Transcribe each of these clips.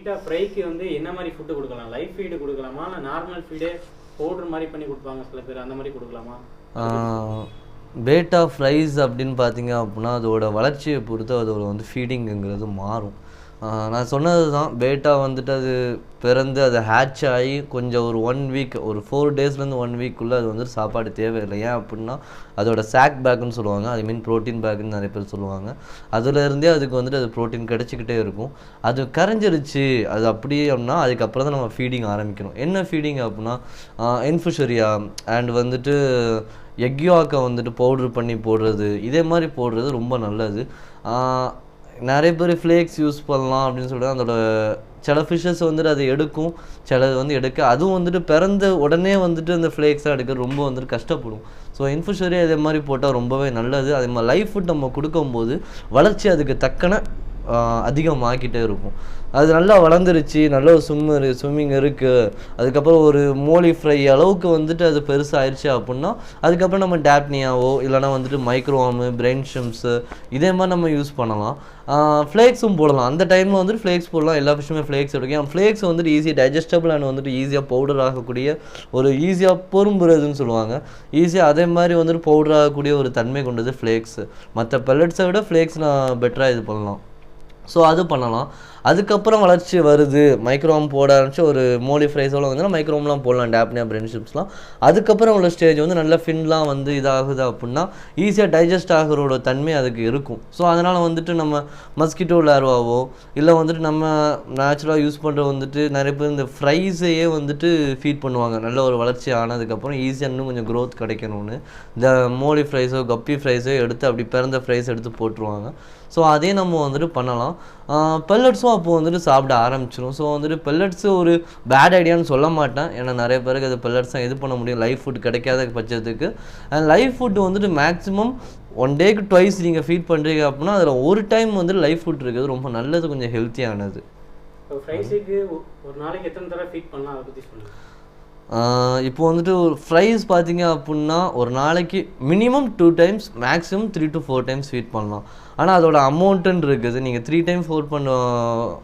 ஃபீட்டாக ஃப்ரைக்கு வந்து என்ன மாதிரி ஃபுட்டு கொடுக்கலாம்? லைஃப் ஃபீடு கொடுக்கலாமா? இல்லை நார்மல் ஃபீடே பவுடர் மாதிரி பண்ணி கொடுப்பாங்க சில பேர். அந்த மாதிரி கொடுக்கலாமா? பேட்டா ஃப்ரைஸ் அப்படின்னு பார்த்தீங்க அப்படின்னா அதோட வளர்ச்சியை பொறுத்து அதோட வந்து ஃபீடிங்குங்கிறது மாறும். நான் சொன்னது தான். பேட்டா வந்துட்டு அது பிறந்து அது ஹேட்ச் ஆகி கொஞ்சம் ஒரு ஒன் வீக் ஒரு ஃபோர் டேஸ்லேருந்து ஒன் வீக்குள்ளே அது வந்துட்டு சாப்பாடு தேவையில்லை. ஏன் அப்படின்னா அதோட சாக் பேக்குன்னு சொல்லுவாங்க. ஐ மீன் ப்ரோட்டீன் பேக்குன்னு நிறைய பேர் சொல்லுவாங்க. அதுலேருந்தே அதுக்கு வந்துட்டு அது ப்ரோட்டீன் கிடச்சிக்கிட்டே இருக்கும். அது கரைஞ்சிருச்சு. அது அப்படியே அப்படின்னா அதுக்கப்புறம் தான் நம்ம ஃபீடிங் ஆரம்பிக்கணும். என்ன ஃபீடிங் அப்படின்னா இன்ஃபுஷரியா அண்ட் வந்துட்டு எக்யாக்கை வந்துட்டு பவுடர் பண்ணி போடுறது. இதே மாதிரி போடுறது ரொம்ப நல்லது. நிறைய பேர் ஃப்ளேக்ஸ் யூஸ் பண்ணலாம் அப்படின்னு சொல்லிட்டு அதோட சில ஃபிஷ்ஷஸ் வந்துட்டு அதை எடுக்கும். சிலது வந்து எடுக்க அதுவும் வந்துட்டு பிறந்த உடனே வந்துட்டு அந்த ஃப்ளேக்ஸாக எடுக்க ரொம்ப வந்துட்டு கஷ்டப்படும். ஸோ இன்ஃபுஷரி இதே மாதிரி போட்டால் ரொம்பவே நல்லது. அதே மாதிரி லைஃப் ஃபுட் நம்ம கொடுக்கும்போது வளர்ச்சி அதுக்கு தக்கன அதிகமாகிட்டே இருக்கும். அது நல்லா வளர்ந்துருச்சு நல்ல ஒரு ஸ்விம் ஸ்விம்மிங் இருக்குது அதுக்கப்புறம் ஒரு மோலி ஃப்ரை அளவுக்கு வந்துட்டு அது பெருசாகிருச்சு அப்படின்னா அதுக்கப்புறம் நம்ம டேப்னியாவோ இல்லைனா வந்துட்டு மைக்ரோவாமு பிரெயின் ஷிம்ஸு இதே மாதிரி நம்ம யூஸ் பண்ணலாம். ஃப்ளேக்ஸும் போடலாம். அந்த டைமில் வந்துட்டு ஃப்ளேக்ஸ் போடலாம். எல்லா ஃபிஷ்ஷுமே ஃப்ளேக்ஸ் எடுக்கும். ஃப்ளேக்ஸ் வந்துட்டு ஈஸியாக டைஜஸ்டபிள் அண்ட் வந்துட்டு ஈஸியாக பவுடர் ஆகக்கூடிய ஒரு ஈஸியாக பொறும்புறதுன்னு சொல்லுவாங்க. ஈஸியாக அதே மாதிரி வந்துட்டு பவுடர் ஆகக்கூடிய ஒரு தன்மை கொண்டது ஃப்ளேக்ஸு மற்ற பெல்லட்ஸை விட ஃப்ளேக்ஸ் நான் பெட்டராக இது பண்ணலாம். ஸோ அது பண்ணலாம். அதுக்கப்புறம் வளர்ச்சி வருது. மைக்ரோம் போட ஆரம்பிச்சு ஒரு மோலி ஃப்ரைஸோட வந்து மைக்ரோம்லாம் போடலாம் டேப்னியா பிரென்ஷிப்ஸ்லாம் அதுக்கப்புறம் உள்ள ஸ்டேஜ் வந்து நல்ல ஃபின்லாம் வந்து இதாகுது அப்படின்னா ஈஸியாக டைஜஸ்ட் ஆகிறோட தன்மை அதுக்கு இருக்கும். ஸோ அதனால் வந்துட்டு நம்ம மஸ்கிட்டோ லார்வாவோ இல்லை வந்துட்டு நம்ம நேச்சுரலாக யூஸ் பண்ணுற வந்துட்டு நிறைய பேர் இந்த ஃப்ரைஸையே வந்துட்டு ஃபீட் பண்ணுவாங்க. நல்ல ஒரு வளர்ச்சி ஆனதுக்கப்புறம் ஈஸியாக இன்னும் கொஞ்சம் க்ரோத் கிடைக்கணும்னு. இந்த மோலி ஃப்ரைஸோ கப்பி ஃப்ரைஸோ எடுத்து அப்படி பிறந்த ஃப்ரைஸ் எடுத்து போட்டுருவாங்க. ஸோ அதே நம்ம வந்துட்டு பண்ணலாம். பெல்லட்ஸும் அப்போ வந்துட்டு சாப்பிட ஆரம்பிச்சிடும் ஸோ வந்துட்டு பெல்லட்ஸு ஒரு பேட் ஐடியான்னு சொல்ல மாட்டேன். ஏன்னா நிறைய பேருக்கு அது பெல்லட்ஸ் தான் இது பண்ண முடியும். லைஃப் ஃபுட் கிடைக்காத பட்சத்துக்கு. அண்ட் லைஃப் ஃபுட் வந்துட்டு மேக்ஸிமம் ஒன் டேக்கு ட்வைஸ் நீங்கள் ஃபீட் பண்ணுறீங்க அப்படின்னா அதில் ஒரு டைம் வந்து லைஃப் ஃபுட் இருக்குது ரொம்ப நல்லது கொஞ்சம் ஹெல்த்தியானது ஒரு நாளைக்கு எத்தனை தடவை ஃபீட் பண்ணலாம் அதை பற்றி சொல்லுங்கள் இப்போ வந்துட்டு ஒரு ஃப்ரைஸ் பார்த்தீங்க அப்படின்னா ஒரு நாளைக்கு minimum two times maximum three to four times feed பண்ணலாம். ஆனால் அதோட அமௌண்ட்டுன்னு இருக்குது. நீங்கள் த்ரீ டைம் ஃபோர் பண்ண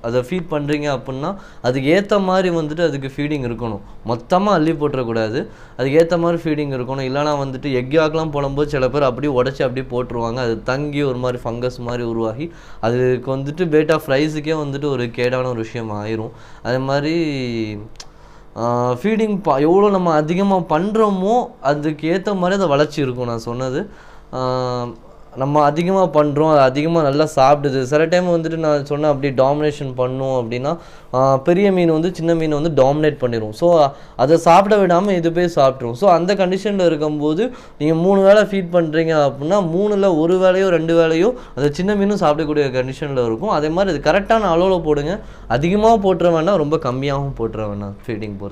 அதை ஃபீட் பண்ணுறீங்க அப்புடின்னா அதுக்கு ஏற்ற மாதிரி வந்துட்டு அதுக்கு ஃபீடிங் இருக்கணும். மொத்தமாக அள்ளி போட்டுறக்கூடாது. அதுக்கு ஏற்ற மாதிரி ஃபீடிங் இருக்கணும். இல்லைனா வந்துட்டு எக்ஜாக்கெலாம் போடும்போது சில பேர் அப்படியே உடச்சி அப்படியே போட்டுருவாங்க. அது தங்கி ஒரு மாதிரி ஃபங்கஸ் மாதிரி உருவாகி அதுக்கு வந்துட்டு பேட்டா ஃப்ரைஸுக்கே வந்துட்டு ஒரு கேடான ஒரு விஷயம் ஆயிரும். அதே மாதிரி ஃபீடிங் பா எவ்வளோ நம்ம அதிகமாக பண்ணுறோமோ அதுக்கு ஏற்ற மாதிரி அதை வளர்ச்சி இருக்கும் நான் சொன்னது. நம்ம அதிகமாக பண்ணுறோம் அது அதிகமாக நல்லா சாப்பிடுது. சில டைம் வந்துட்டு நான் சொன்னேன் அப்படி டாமினேஷன் பண்ணோம் அப்படின்னா பெரிய மீன் வந்து சின்ன மீன் வந்து டாமினேட் பண்ணிடும் ஸோ அதை சாப்பிட விடாமல் இது போய் சாப்பிட்ரும் ஸோ அந்த கண்டிஷனில் இருக்கும்போது நீங்கள் மூணு வேளை ஃபீட் பண்ணுறீங்க அப்படின்னா மூணில் ஒரு வேளையோ ரெண்டு வேளையோ அந்த சின்ன மீனும் சாப்பிடக்கூடிய கண்டிஷனில் இருக்கும். அதே மாதிரி அது கரெக்டான அளவில் போடுங்க. அதிகமாக போட்டுற வேணாம் ரொம்ப கம்மியாகவும் போட்டுற வேணாம் ஃபீடிங் பொறுத்து.